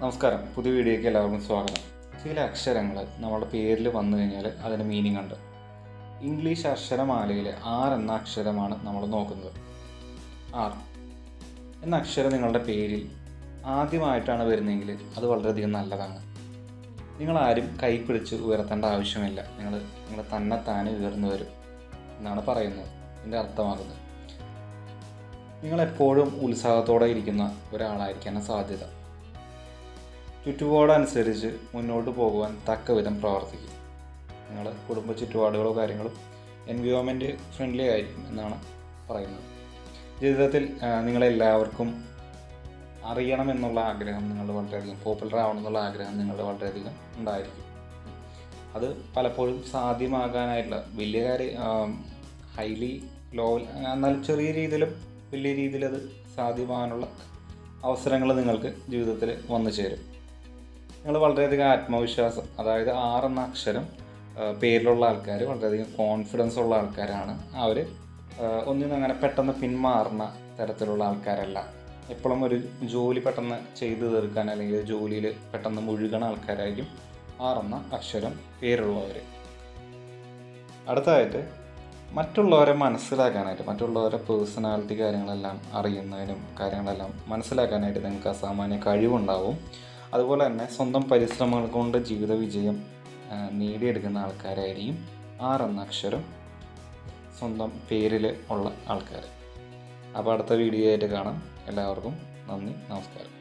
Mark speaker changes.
Speaker 1: നമസ്കാരം. പുതിയ വീഡിയോയ്ക്ക് എല്ലാവർക്കും സ്വാഗതം. ചില അക്ഷരങ്ങൾ നമ്മുടെ പേരിൽ വന്നു കഴിഞ്ഞാൽ അതിന് മീനിങ് ഉണ്ട്. ഇംഗ്ലീഷ് അക്ഷരമാലയിൽ ആർ എന്ന അക്ഷരമാണ് നമ്മൾ നോക്കുന്നത്. ആർ എന്ന അക്ഷരം നിങ്ങളുടെ പേരിൽ ആദ്യമായിട്ടാണ് വരുന്നതെങ്കിൽ അത് വളരെയധികം നല്ലതാണ്. നിങ്ങളാരും കൈപ്പിടിച്ച് ഉയർത്തേണ്ട ആവശ്യമില്ല. നിങ്ങൾ നിങ്ങൾ തന്നെ താനെ ഉയർന്നു വരും എന്നാണ് പറയുന്നത്. ഇതിന്റെ അർത്ഥമാകുന്നത്. നിങ്ങളെപ്പോഴും ഉത്സാഹത്തോടെ ഇരിക്കുന്ന ഒരാളായിരിക്കാനാണ് സാധ്യത. ചുറ്റുപാടനുസരിച്ച് മുന്നോട്ട് പോകുവാൻ തക്ക വിധം പ്രവർത്തിക്കും. നിങ്ങൾ കുടുംബ ചുറ്റുപാടുകളോ കാര്യങ്ങളും എൻവിയോൺമെന്റ് ഫ്രണ്ട്ലി ആയിരിക്കും എന്നാണ് പറയുന്നത്. ജീവിതത്തിൽ നിങ്ങളെല്ലാവർക്കും അറിയണമെന്നുള്ള ആഗ്രഹം നിങ്ങൾ വളരെയധികം പോപ്പുലർ ആവണം എന്നുള്ള ആഗ്രഹം നിങ്ങൾ വളരെയധികം ഉണ്ടായിരിക്കും. അത് പലപ്പോഴും സാധ്യമാകാനായിട്ടുള്ള വലിയ കാര്യം ഹൈലി ലോ എന്നാൽ ചെറിയ രീതിയിലും വലിയ രീതിയിൽ അത് സാധ്യമാകാനുള്ള അവസരങ്ങൾ നിങ്ങൾക്ക് ജീവിതത്തിൽ വന്നു ചേരും. നിങ്ങൾ വളരെയധികം ആത്മവിശ്വാസം അതായത് ആർ എന്ന അക്ഷരം പേരിലുള്ള ആൾക്കാർ വളരെയധികം കോൺഫിഡൻസ് ഉള്ള ആൾക്കാരാണ്. അവർ ഒന്നിനും അങ്ങനെ പെട്ടെന്ന് പിന്മാറുന്ന തരത്തിലുള്ള ആൾക്കാരല്ല. എപ്പോഴും ഒരു ജോലി പെട്ടെന്ന് ചെയ്തു തീർക്കാൻ അല്ലെങ്കിൽ ജോലിയിൽ പെട്ടെന്ന് മുഴുകണ ആൾക്കാരായിരിക്കും ആറെന്ന അക്ഷരം പേരുള്ളവർ അടുത്തതായിട്ട് മറ്റുള്ളവരെ മനസ്സിലാക്കാനായിട്ട് മറ്റുള്ളവരെ പേഴ്സണാലിറ്റി കാര്യങ്ങളെല്ലാം അറിയുന്നതിനും കാര്യങ്ങളെല്ലാം മനസ്സിലാക്കാനായിട്ട് നിങ്ങൾക്ക് അസാമാന്യ കഴിവുണ്ടാവും. അതുപോലെ തന്നെ സ്വന്തം പരിശ്രമങ്ങൾ കൊണ്ട് ജീവിത വിജയം നേടിയെടുക്കുന്ന ആൾക്കാരായിരിക്കും ആർ എന്ന അക്ഷരം സ്വന്തം പേരിൽ ഉള്ള ആൾക്കാർ. അപ്പോൾ അടുത്ത വീഡിയോ ആയിട്ട് കാണാം. എല്ലാവർക്കും നന്ദി നമസ്കാരം.